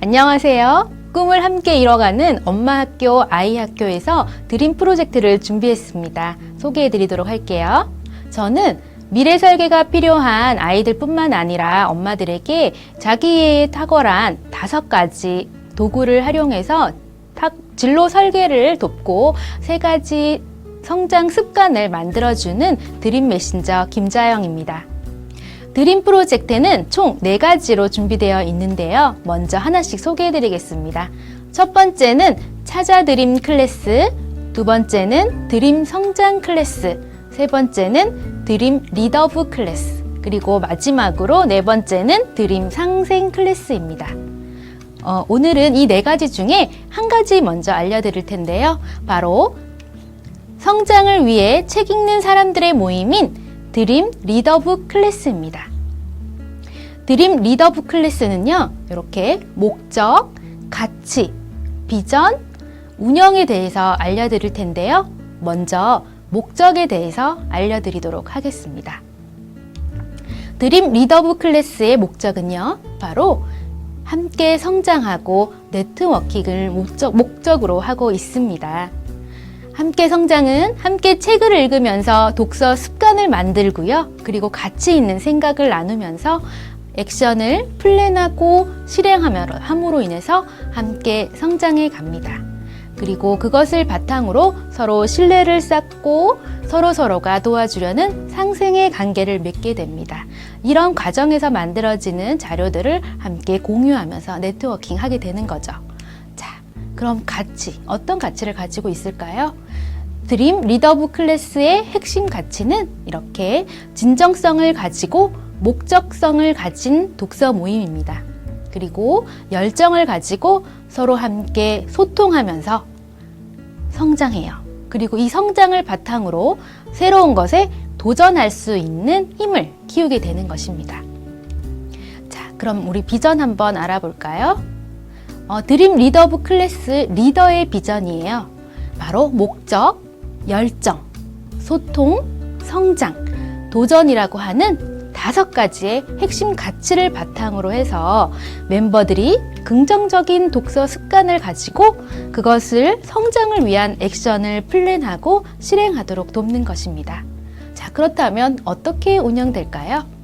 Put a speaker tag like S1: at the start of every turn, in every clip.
S1: 안녕하세요. 꿈을 함께 이뤄가는 엄마 학교 아이 학교에서 드림 프로젝트를 준비했습니다. 소개해 드리도록 할게요. 저는 미래 설계가 필요한 아이들뿐만 아니라 엄마들에게 자기의 탁월한 다섯 가지 도구를 활용해서 탁- 진로 설계를 돕고 세 가지 성장 습관을 만들어주는 드림 메신저 김자영입니다. 드림 프로젝트는 총 네가지로 준비되어 있는데요. 먼저 하나씩 소개해 드리겠습니다. 첫 번째는 찾아 드림 클래스, 두 번째는 드림 성장 클래스, 세 번째는 드림 리더브 클래스, 그리고 마지막으로 네 번째는 드림 상생 클래스입니다. 어, 오늘은 이 네 가지 중에 한 가지 먼저 알려드릴 텐데요. 바로 성장을 위해 책 읽는 사람들의 모임인 드림 리더북 클래스입니다. 드림 리더북 클래스는요, 이렇게 목적, 가치, 비전, 운영에 대해서 알려드릴 텐데요. 먼저 목적에 대해서 알려드리도록 하겠습니다. 드림 리더북 클래스의 목적은요, 바로 함께 성장하고 네트워킹을 목적, 목적으로 하고 있습니다. 함께 성장은 함께 책을 읽으면서 독서 습관을 만들고요. 그리고 가치 있는 생각을 나누면서 액션을 플랜하고 실행함으로 인해서 함께 성장해 갑니다. 그리고 그것을 바탕으로 서로 신뢰를 쌓고 서로 서로가 도와주려는 상생의 관계를 맺게 됩니다. 이런 과정에서 만들어지는 자료들을 함께 공유하면서 네트워킹 하게 되는 거죠. 자, 그럼 가치, 어떤 가치를 가지고 있을까요? 드림 리더브 클래스의 핵심 가치는 이렇게 진정성을 가지고 목적성을 가진 독서 모임입니다. 그리고 열정을 가지고 서로 함께 소통하면서 성장해요. 그리고 이 성장을 바탕으로 새로운 것에 도전할 수 있는 힘을 키우게 되는 것입니다. 자, 그럼 우리 비전 한번 알아볼까요? 어, 드림 리더브 클래스 리더의 비전이에요. 바로 목적, 열정, 소통, 성장, 도전이라고 하는 다섯 가지의 핵심 가치를 바탕으로 해서 멤버들이 긍정적인 독서 습관을 가지고 그것을 성장을 위한 액션을 플랜하고 실행하도록 돕는 것입니다. 자, 그렇다면 어떻게 운영될까요?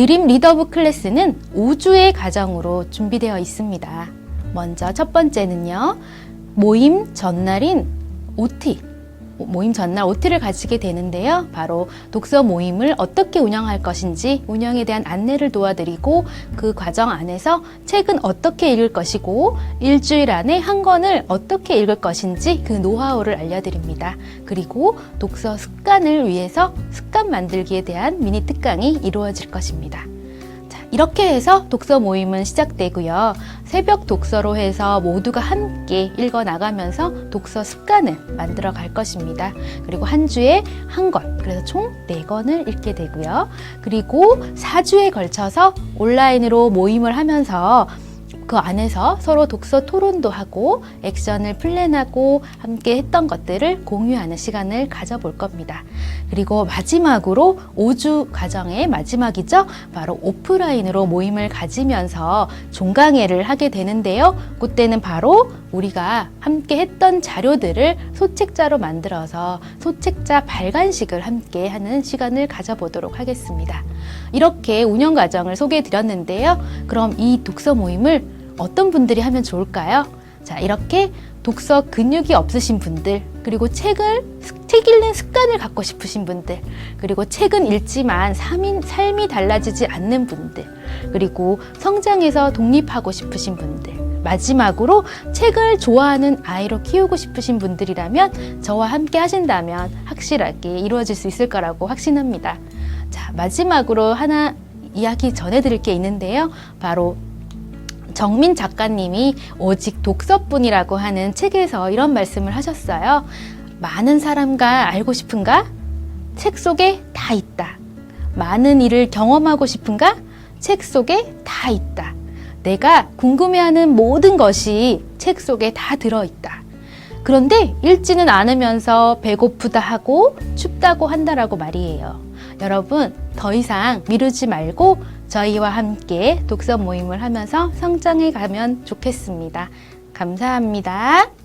S1: 드림 리더브 클래스는 5주의 과정으로 준비되어 있습니다. 먼저 첫 번째는요, 모임 전날인 OT, 모임 전날 OT를 가지게 되는데요. 바로 독서 모임을 어떻게 운영할 것인지 운영에 대한 안내를 도와드리고 그 과정 안에서 책은 어떻게 읽을 것이고 일주일 안에 한 권을 어떻게 읽을 것인지 그 노하우를 알려드립니다. 그리고 독서 습관을 위해서 습관 만들기에 대한 미니 특강이 이루어질 것입니다. 자, 이렇게 해서 독서 모임은 시작되고요. 새벽 독서로 해서 모두가 함께 읽어 나가면서 독서 습관을 만들어 갈 것입니다. 그리고 한 주에 한 권, 그래서 총 네 권을 읽게 되고요. 그리고 4주에 걸쳐서 온라인으로 모임을 하면서 그 안에서 서로 독서 토론도 하고 액션을 플랜하고 함께 했던 것들을 공유하는 시간을 가져볼 겁니다. 그리고 마지막으로 5주 과정의 마지막이죠. 바로 오프라인으로 모임을 가지면서 종강회를 하게 되는데요. 그때는 바로 우리가 함께 했던 자료들을 소책자로 만들어서 소책자 발간식을 함께 하는 시간을 가져보도록 하겠습니다. 이렇게 운영 과정을 소개해 드렸는데요. 그럼 이 독서 모임을 어떤 분들이 하면 좋을까요? 자, 이렇게 독서 근육이 없으신 분들, 그리고 책을, 책 읽는 습관을 갖고 싶으신 분들, 그리고 책은 읽지만 삶이, 삶이 달라지지 않는 분들, 그리고 성장해서 독립하고 싶으신 분들, 마지막으로 책을 좋아하는 아이로 키우고 싶으신 분들이라면 저와 함께 하신다면 확실하게 이루어질 수 있을 거라고 확신합니다. 자, 마지막으로 하나 이야기 전해드릴 게 있는데요. 바로 정민 작가님이 오직 독서뿐이라고 하는 책에서 이런 말씀을 하셨어요. 많은 사람과 알고 싶은가? 책 속에 다 있다. 많은 일을 경험하고 싶은가? 책 속에 다 있다. 내가 궁금해하는 모든 것이 책 속에 다 들어있다. 그런데 읽지는 않으면서 배고프다 하고 춥다고 한다라고 말이에요. 여러분, 더 이상 미루지 말고 저희와 함께 독서 모임을 하면서 성장해 가면 좋겠습니다. 감사합니다.